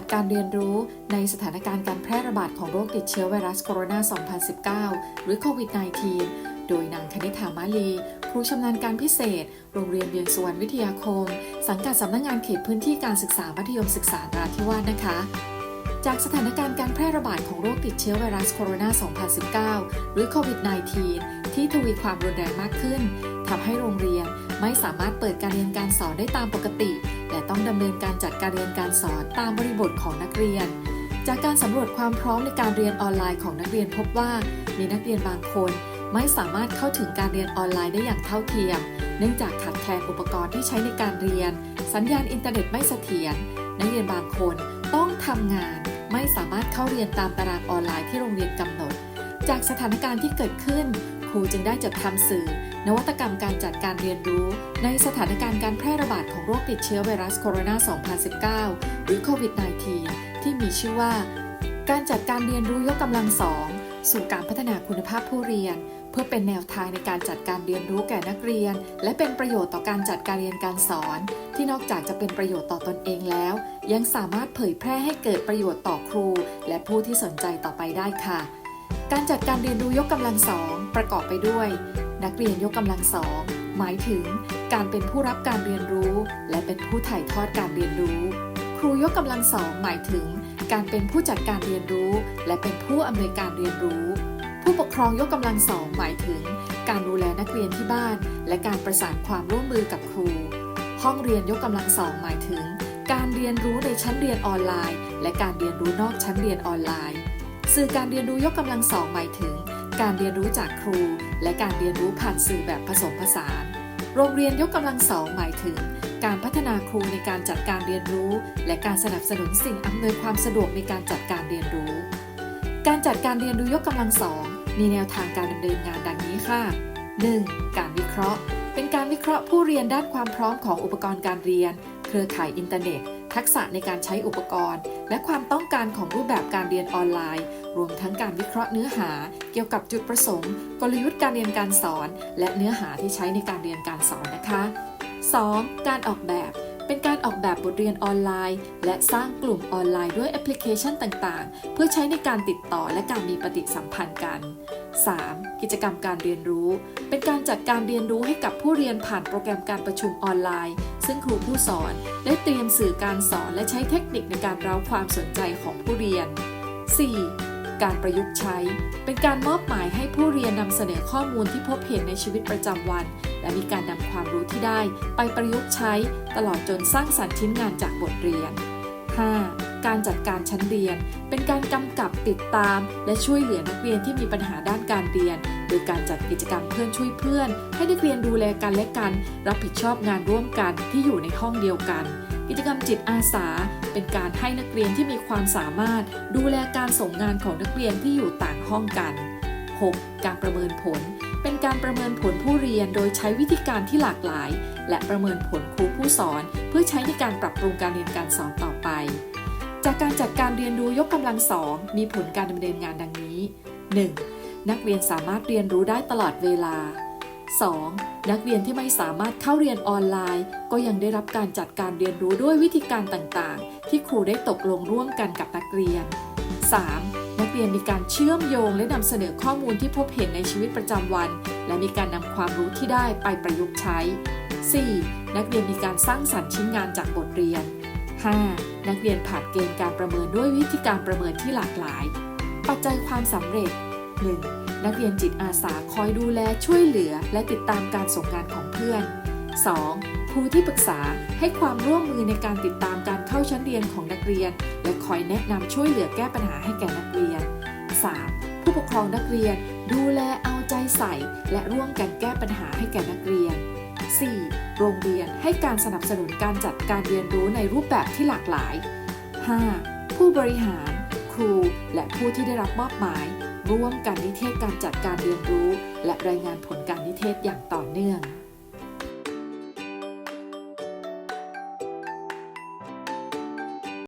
จัดการเรียนรู้ในสถานการณ์การแพร่ระบาดของโรคติดเชื้อไวรัสโคโรนา 2019 หรือโควิด -19 โดยนางคณิธามาลี ครูชำนาญการพิเศษ โรงเรียนเวียงสุวรรณวิทยาคม สังกัดสำนักงงานเขตพื้นที่การศึกษามัธยมศึกษานราธิวาสนะคะจากสถานการณ์การแพร่ระบาดของโรคติดเชื้อไวรัสโคโรนา 2019 หรือโควิด -19 ที่ทวีความรุนแรงมากขึ้น ทำให้โรงเรียนไม่สามารถเปิดการเรียนการสอนได้ตามปกติ และต้องดำเนินการจัดการเรียนการสอนตามบริบทของนักเรียน จากการสำรวจความพร้อมในการเรียนออนไลน์ของนักเรียนพบว่า มีนักเรียนบางคนไม่สามารถเข้าถึงการเรียนออนไลน์ได้อย่างเท่าเทียม เนื่องจากขาดแคลนอุปกรณ์ที่ใช้ในการเรียน สัญญาณอินเทอร์เน็ตไม่เสถียรนักเรียนบางคนต้องทำงาน ไม่สามารถเข้าเรียนตามตารางออนไลน์ที่โรงเรียนกำหนด จากสถานการณ์ที่เกิดขึ้น ครูจึงได้จัดทำสื่อ นวัตกรรมการจัดการเรียนรู้ ในสถานการณ์การแพร่ระบาดของโรคติดเชื้อไวรัสโคโรนา 2019 หรือโควิด -19 ที่มีชื่อว่า การจัดการเรียนรู้ยกกำลังสองสู่การพัฒนาคุณภาพผู้เรียน เพื่อเป็นแนวทางในการจัดการเรียนรู้แก่นักเรียน และเป็นประโยชน์ต่อการจัดการเรียนการสอน ที่นอกจากจะเป็นประโยชน์ต่อตอนเองแล้ว ยังสามารถเผยแพร่ให้เกิดประโยชน์ต่อครู และผู้ที่สนใจต่อไปได้ค่ะ การจัดการเรียนรู้ยกกำลังสองประกอบไปด้วย นักเรียนยกกำลังสองหมายถึงการเป็นผู้รับการเรียนรู้ และเป็นผู้ถ่ายทอดการเรียนรู้ ครูยกกำลังสองหมายถึง การเป็นผู้จัดการเรียนรู้ และเป็นผู้อำนวยการเรียนรู้ ผู้ปกครองยกกำลังสองหมายถึง การดูแลนักเรียนที่บ้าน และการประสานความร่วมมือกับครู ห้องเรียนยกกำลังสองหมายถึง การเรียนรู้ในชั้นเรียนออนไลน์ และการเรียนรู้นอกชั้นเรียนออนไลน์ สื่อการเรียนรู้ยกกำลังสองหมายถึง การเรียนรู้จากครู และการเรียนรู้ผ่านสื่อแบบผสมผสาน โรงเรียนยกกำลังสองหมายถึง การพัฒนาครูในการจัดการเรียนรู้ และการสนับสนุนสิ่งอำนวยความสะดวกในการจัดการเรียนรู้ การจัดการเรียนรู้ยกกำลังสองมีแนวทางการดำเนินงานดังนี้ค่ะ 1. การวิเคราะห์ เป็นการวิเคราะห์ผู้เรียนด้านความพร้อมของอุปกรณ์การเรียน เครือข่ายอินเทอร์เน็ต ทักษะในการใช้อุปกรณ์ และความต้องการของรูปแบบการเรียนออนไลน์ รวมทั้งการวิเคราะห์เนื้อหา เกี่ยวกับจุดประสงค์ กลยุทธ์การเรียนการสอน และเนื้อหาที่ใช้ในการเรียนการสอนนะคะ 2. การออกแบบ เป็นการออกแบบบทเรียนออนไลน์ และสร้างกลุ่มออนไลน์ด้วยแอปพลิเคชันต่างๆ เพื่อใช้ในการติดต่อและการมีปฏิสัมพันธ์กัน 3. กิจกรรมการเรียนรู้ เป็นการจัดการเรียนรู้ให้กับผู้เรียนผ่านโปรแกรมการประชุมออนไลน์ ซึ่งครูผู้สอนได้เตรียมสื่อการสอนและใช้เทคนิคในการเร้าความสนใจของผู้เรียน 4. การประยุกต์ใช้ เป็นการมอบหมายให้ผู้เรียนนำเสนอข้อมูลที่พบเห็นในชีวิตประจำวัน และมีการนำความรู้ที่ได้ไปประยุกต์ใช้ตลอดจนสร้างสรรค์ชิ้นงานจากบทเรียน 5. การจัดการชั้นเรียน เป็นการกำกับติดตาม และช่วยเหลือนักเรียนที่มีปัญหาด้านการเรียน โดยการจัดกิจกรรมเพื่อนช่วยเพื่อน ให้นักเรียนดูแลกันและกัน รับผิดชอบงานร่วมกันที่อยู่ในห้องเดียวกัน กิจกรรมจิตอาสา เป็นการให้นักเรียนที่มีความสามารถ ดูแลการส่งงานของนักเรียนที่อยู่ต่างห้องกัน 6. การประเมินผล การประเมินผลผู้เรียนโดยใช้วิธีการที่หลากหลาย และประเมินผลครูผู้สอน เพื่อใช้ในการปรับปรุงการเรียนการสอนต่อไป จากการจัดการเรียนรู้ยกกำลังสองมีผลการดำเนินงานดังนี้ 1. นักเรียนสามารถเรียนรู้ได้ตลอดเวลา 2. นักเรียนที่ไม่สามารถเข้าเรียนออนไลน์ ก็ยังได้รับการจัดการเรียนรู้ด้วยวิธีการต่างๆ ที่ครูได้ตกลงร่วมกันกับนักเรียน 3. นักเรียนมีการเชื่อมโยงและนำเสนอข้อมูลที่พบเห็นในชีวิตประจำวัน และมีการนำความรู้ที่ได้ไปประยุกต์ใช้ 4. นักเรียนมีการสร้างสรรค์ชิ้นงานจากบทเรียน 5. นักเรียนผ่านเกณฑ์การประเมินด้วยวิธีการประเมินที่หลากหลาย ปัจจัยความสำเร็จ 1. นักเรียนจิตอาสาคอยดูแลช่วยเหลือ และติดตามการส่งงานของเพื่อน 2. ครูที่ปรึกษาให้ความร่วมมือในการติดตามการเข้าชั้นเรียนของนักเรียน และคอยแนะนำช่วยเหลือแก้ปัญหาให้แก่นักเรียน 3. ผู้ปกครองนักเรียนดูแลเอาใจใส่ และร่วมกันแก้ปัญหาให้แก่นักเรียน 4. โรงเรียนให้การสนับสนุนการจัดการเรียนรู้ในรูปแบบที่หลากหลาย 5. ผู้บริหาร ครู และผู้ที่ได้รับมอบหมาย ร่วมกันนิเทศการจัดการเรียนรู้ และรายงานผลการนิเทศอย่างต่อเนื่อง